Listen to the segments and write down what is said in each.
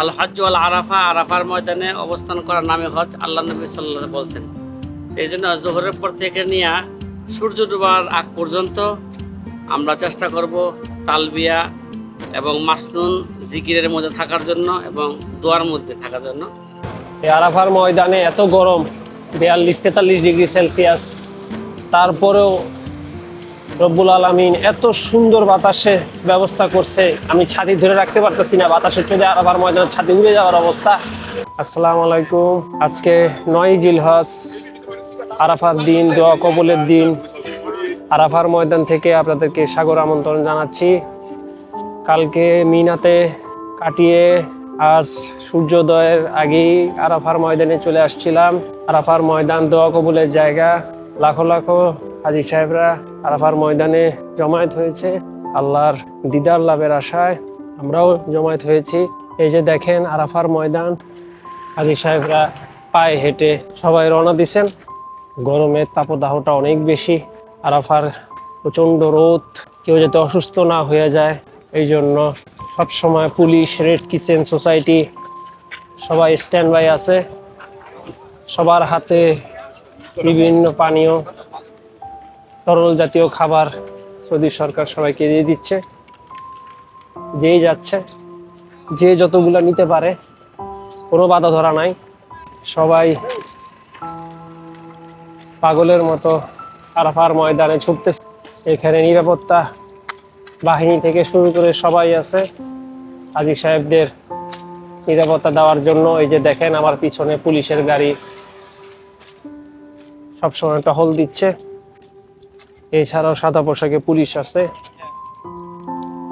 আল হজ আল আরাফা আরাফার ময়দানে অবস্থান করার নামে হজ আল্লাহ নবী সাল্লাহ বলছেন। এই জন্য জোহরের পর থেকে নিয়ে সূর্য ডুবার আগ পর্যন্ত আমরা চেষ্টা করব তালবিয়া এবং মাসনুন জিকিরের মধ্যে থাকার জন্য এবং দোয়ার মধ্যে থাকার জন্য। আরাফার ময়দানে এত গরম, বিয়াল্লিশ তেতাল্লিশ ডিগ্রি সেলসিয়াস, তারপরেও রব্বুল আলমিন এত সুন্দর বাতাসের ব্যবস্থা করছে। আমি ছাতি ধরে রাখতে পারতেছি না বাতাসের চলে আরাফার ময়দানের ছাতি উড়ে যাওয়ার অবস্থা। আসসালামু আলাইকুম। আজকে নয় জিলহজ আরাফার দিন, দোয়া কবলের দিন। আরাফার ময়দান থেকে আপনাদেরকে সাগর আমন্ত্রণ জানাচ্ছি। কালকে মিনাতে কাটিয়ে আজ সূর্যোদয়ের আগেই আরাফার ময়দানে চলে আসছিলাম। আরাফার ময়দান দোয়া কবুলের জায়গা। লাখো লাখো হাজি সাহেবরা আরাফার ময়দানে জমায়েত হয়েছে। আল্লাহর দিদার লাভের আশায় আমরাও জমায়েত হয়েছি। এই যে দেখেন আরাফার ময়দান, হাজি সাহেবরা পায়ে হেঁটে সবাই রওনা দিছেন। গরমের তাপদাহটা অনেক বেশি। আরাফার প্রচণ্ড রোদ, কেউ যাতে অসুস্থ না হয়ে যায়। এই জন্য সবসময় পুলিশ, রেড কিচেন সোসাইটি সবাই স্ট্যান্ড বাই আছে। সবার হাতে বিভিন্ন পানীয় তরল জাতীয় খাবার সৌদি সরকার সবাইকে দিয়ে দিচ্ছে। যেই যাচ্ছে। যে যতগুলো নিতে পারে, কোনো বাধা ধরা নাই। সবাই পাগলের মতো আরাফার ময়দানে ছুটতেছে। এখানে নিরাপত্তা বাহিনী থেকে শুরু করে সবাই আছে। হাজি সাহেবদের নিরাপত্তা দেওয়ার জন্য এই যে দেখেন আমার পিছনে পুলিশের গাড়ি সবসময় টহল দিচ্ছে। এছাড়াও সাদা পোশাকে পুলিশ আছে।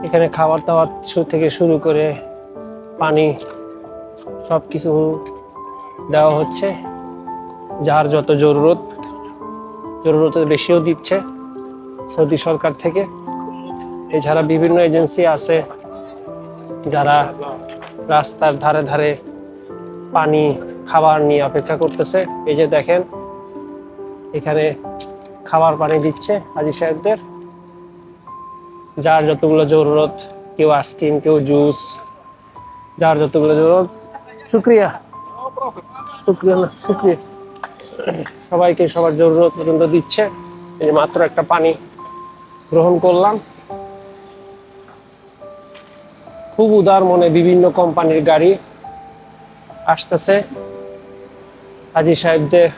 এখানে খাবার দাবার থেকে শুরু করে পানি সব কিছু দেওয়া হচ্ছে, যার যত জরুরত জরুরত বেশিও দিচ্ছে সৌদি সরকার থেকে। এছাড়া বিভিন্ন এজেন্সি আছে যারা রাস্তার ধারে ধারে পানি, খাবার নিয়ে অপেক্ষা করতেছে। এই যে দেখেন, এখানে খাবার পানি দিচ্ছে হাজি সাহেবদের। যার যতগুলো জরুরত, কেউ আইসক্রিম, কেউ জুস, যার যতগুলো জরুরত। শুক্রিয়া। শুক্রিয়া না, শুক্রিয়া। সবাইকে সবার জরুরত পর্যন্ত দিচ্ছে। এই মাত্র একটা পানি গ্রহণ করলাম। খুব উদার মনে বিভিন্ন কোম্পানির গাড়ি আসতেছে। হাজি সাহেবদের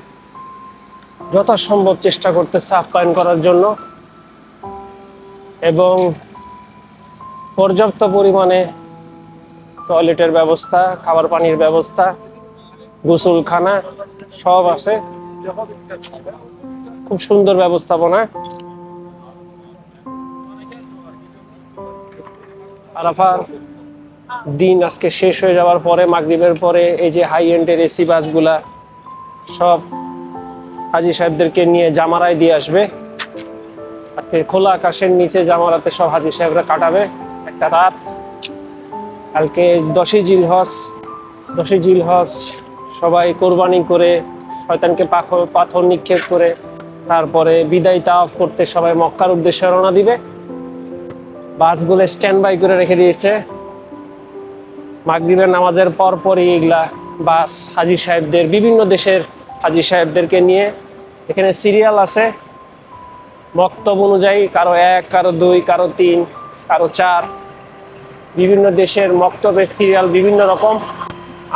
যথাসম্ভব চেষ্টা করতেছে আপ্যায়ন করার জন্য এবং পর্যাপ্ত পরিমাণে টয়লেটের ব্যবস্থা, খাবার পানির ব্যবস্থা, গোসলখানা সব আছে। খুব সুন্দর ব্যবস্থাপনা। আরাফার দিন আজকে শেষ হয়ে যাওয়ার পরে, মাগরিবের পরে এই যে হাই এন্ডের এসি বাসগুলা সব হাজি সাহেবদেরকে নিয়ে জামারায় দিয়ে আসবে। আজকে খোলা আকাশের নিচে জামারাতে সব হাজি সাহেবরা কাটাবে। একটা রাত। কালকে দশই জিল হস দশই জিল হজ সবাই কোরবানি করে, শয়তানকে পাথর পাথর নিক্ষেপ করে, তারপরে বিদায় তাফ করতে সবাই মক্কার উদ্দেশ্যে রওনা দিবে। বাসগুলো স্ট্যান্ড বাই করে রেখে দিয়েছে। মাগরিবের নামাজের পরপরই এগুলা বাস হাজি সাহেবদের বিভিন্ন দেশের হাজি সাহেবদেরকে নিয়ে। এখানে সিরিয়াল আছে। বক্তব্য অনুযায়ী কারও এক, কারও দুই, কারও তিন, কারও চার। বিভিন্ন দেশের মক্তবের সিরিয়াল বিভিন্ন রকম।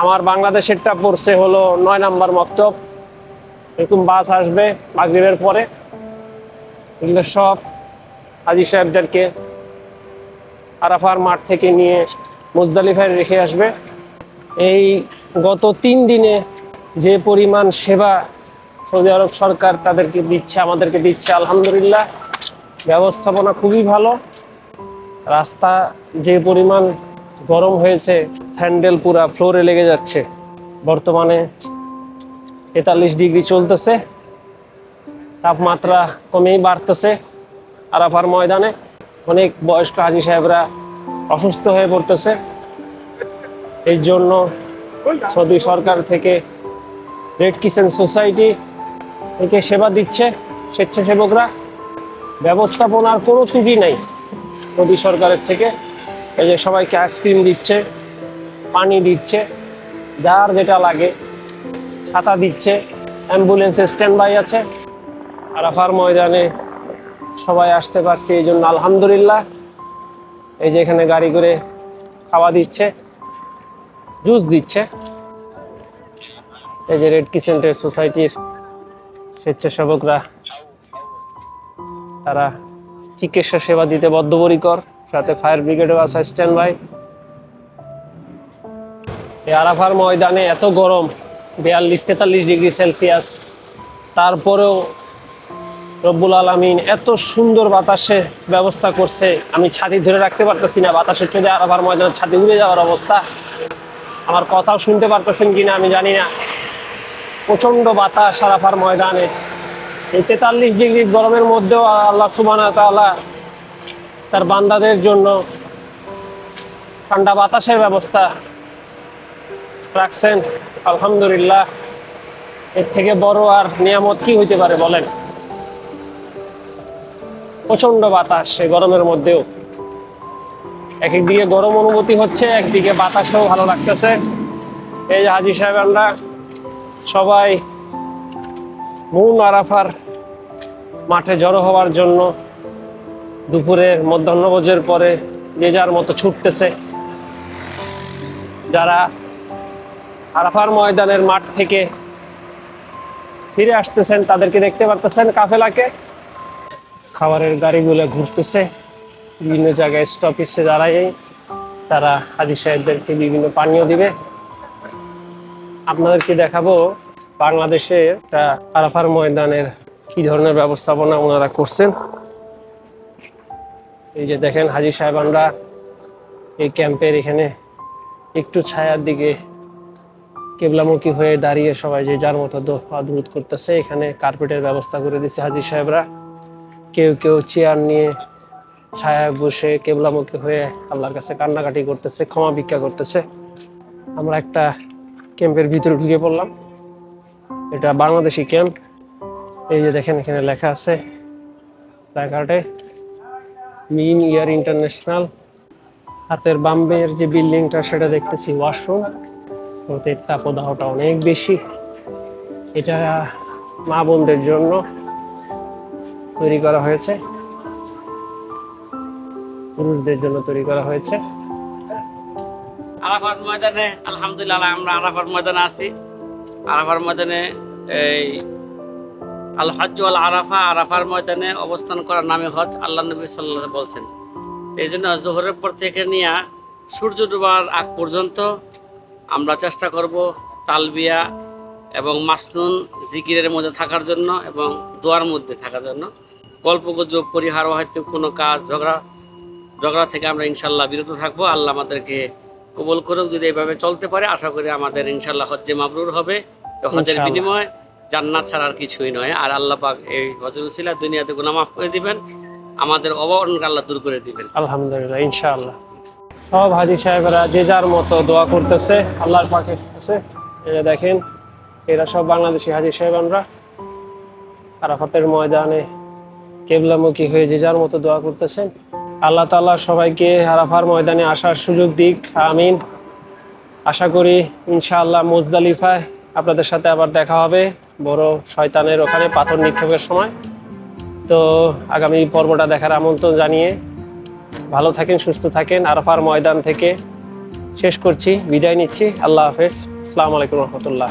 আমার বাংলাদেশেরটা পড়ছে হলো নয় নাম্বার মক্তব। এরকম বাস আসবে মাগরিবের পরে। এগুলো সব হাজি সাহেবদেরকে আরাফার মাঠ থেকে নিয়ে মুজদালিফায় রেখে আসবে। এই গত তিন দিনে যে পরিমাণ সেবা সৌদি আরব সরকার তাদেরকে দিচ্ছে, আমাদেরকে দিচ্ছে, আলহামদুলিল্লাহ, ব্যবস্থাপনা খুবই ভালো। রাস্তা যে পরিমাণ গরম হয়েছে, স্যান্ডেল পুরা ফ্লোরে লেগে যাচ্ছে। বর্তমানে তেতাল্লিশ ডিগ্রি চলতেছে। তাপমাত্রা কমেই বাড়তেছে আরাফার ময়দানে। অনেক বয়স্ক হাজি সাহেবরা অসুস্থ হয়ে পড়তেছে। এই জন্য সৌদি সরকার থেকে রেড কিচেন সোসাইটি থেকে সেবা দিচ্ছে স্বেচ্ছাসেবকরা। ব্যবস্থাপনার কোনো ত্রুটি নাই সৌদি সরকারের থেকে। এই যে সবাইকে আইসক্রিম দিচ্ছে, পানি দিচ্ছে, যার যেটা লাগে ছাতা দিচ্ছে অ্যাম্বুলেন্সে স্ট্যান্ড বাই আছে। আরাফার ময়দানে সবাই আসতে পারছি এই জন্য আলহামদুলিল্লাহ। এই যে এখানে গাড়ি করে খাওয়া দিচ্ছে জুস দিচ্ছে। এই যে রেড কিচেন্টের সোসাইটির স্বেচ্ছাসেবকরা, তারা চিকিৎসা সেবা দিতে বদ্ধপরিকর, সাথে ফায়ার ব্রিগেডও আছে স্ট্যান্ড বাই এই আরাফার ময়দানে এত গরম, বিয়াল্লিশ তেতাল্লিশ ডিগ্রি সেলসিয়াস। তারপরেও রব্বুল আলমিন এত সুন্দর বাতাসের ব্যবস্থা করছে, আমি ছাতি ধরে রাখতে পারতেছি না, বাতাসের চোখে আরাফার ময়দানের ছাতি উড়ে যাওয়ার অবস্থা। আমার কথাও শুনতে পারতেছেন কিনা আমি জানি না। প্রচণ্ড বাতাস সারাফার ময়দানে। এই তেতাল্লিশ ডিগ্রি গরমের মধ্যেও আল্লাহ সুবানা তাআলা তার বান্দাদের জন্য ঠান্ডা বাতাসের ব্যবস্থা রাখছেন। আলহামদুলিল্লাহ, এর থেকে বড় আর নিয়ামত কি হইতে পারে বলেন? প্রচণ্ড বাতাস এই গরমের মধ্যেও। এক একদিকে গরম অনুভূতি হচ্ছে, একদিকে বাতাসেও ভালো লাগতেছে। এই যে হাজি সাহেব আমরা সবাই মুন আরাফার মাঠে জড়ো হওয়ার জন্য দুপুরের মধ্যাহ্নভোজের পরে যে যার মতো ছুটতেছে। যারা আরাফার ময়দানের মাঠ থেকে ফিরে আসতেছেন, তাদেরকে দেখতে পারতেছেন কাফেলাকে। খাবারের গাড়িগুলো ঘুরতেছে, বিভিন্ন জায়গায় স্টপিসে দাঁড়ায়। তারা হাজি সাহেবদেরকে বিভিন্ন পানীয় দিবে। আপনাদেরকে দেখাবো বাংলাদেশে একটা আরাফার ময়দানের কি ধরনের ব্যবস্থাপনা ওনারা করছেন। এই যে দেখেন হাজি সাহেব, আমরা এই ক্যাম্পের এখানে একটু ছায়ার দিকে কেবলামুখী হয়ে দাঁড়িয়ে সবাই যে যার মতো দোয়া দূর করতেছে, এখানে কার্পেটের ব্যবস্থা করে দিচ্ছে হাজি সাহেবরা। কেউ কেউ চেয়ার নিয়ে ছায়ায় বসে কেবলামুখী হয়ে আল্লাহর কাছে কান্নাকাটি করতেছে, ক্ষমা ভিক্ষা করতেছে। আমরা একটা ক্যাম্পের ভিতরে ঢুকে পড়লাম। এটা বাংলাদেশি ক্যাম্প। এই যে দেখেন এখানে লেখা আছে প্ল্যাকার্ডে মিন ইয়ার ইন্টারন্যাশনাল। হাতের বাম্বের যে বিল্ডিংটা, সেটা দেখতেছি ওয়াশরুম। রোদের তাপদাহটা অনেক বেশি। এটা মা বোনদের জন্য তৈরি করা হয়েছে। পুরুষদের জন্য তৈরি করা হয়েছে। আরাফার ময়দানে, আলহামদুলিল্লাহ আমরা আরাফার ময়দানে আছি। আরাফার ময়দানে এই আল হজ আল আরাফা আরাফার ময়দানে অবস্থান করার নামে হজ আল্লাহ নবী সাল্লাহ বলছেন। এই জন্য জোহরের পর থেকে নিয়ে সূর্য ডুবার আগ পর্যন্ত আমরা চেষ্টা করব তালবিয়া এবং মাসনুন জিকিরের মধ্যে থাকার জন্য এবং দোয়ার মধ্যে থাকার জন্য। গল্পগুজব, পরিহার হয়তো কোনো কাজ, ঝগড়া ঝগড়া থেকে আমরা ইনশাল্লাহ বিরত থাকব। আল্লাহ আমাদেরকে কবুল করুক যদি এভাবে চলতে পারে আশা করি আমাদের ইনশাল্লাহ হজ্জে মাবরুর হবে। হজের বিনিময় জান্নাত ছাড়া আর কিছুই নয়। আর আল্লাহ পাক এই হজর উসিলা দুনিয়াতে গুনাহ মাফ করে দিবেন আমাদের অবরণ আল্লাহ দূর করে দিবেন। আলহামদুলিল্লাহ ইনশাআল্লাহ। সব হাজি সাহেবরা যে যার মতো দোয়া করতেছে আল্লাহর পাকে কাছে যে দেখেন এরা সব বাংলাদেশি হাজি সাহেব আমরা আরাফাতের ময়দানে কেবলামুখী হয়ে যে যার মতো দোয়া করতেছেন আল্লাহ তাআলা সবাইকে আরাফার ময়দানে আসার সুযোগ দিক, আমিন। আশা করি ইনশাআল্লাহ মুজদালিফায় আপনাদের সাথে আবার দেখা হবে বড় শয়তানের ওখানে পাথর নিক্ষেপের সময়। তো আগামী পর্বটা দেখার আমন্ত্রণ জানিয়ে ভালো থাকেন, সুস্থ থাকেন। আরাফার ময়দান থেকে শেষ করছি, বিদায় নিচ্ছি। আল্লাহ হাফেজ। আসসালামু আলাইকুম রহমতুল্লাহ।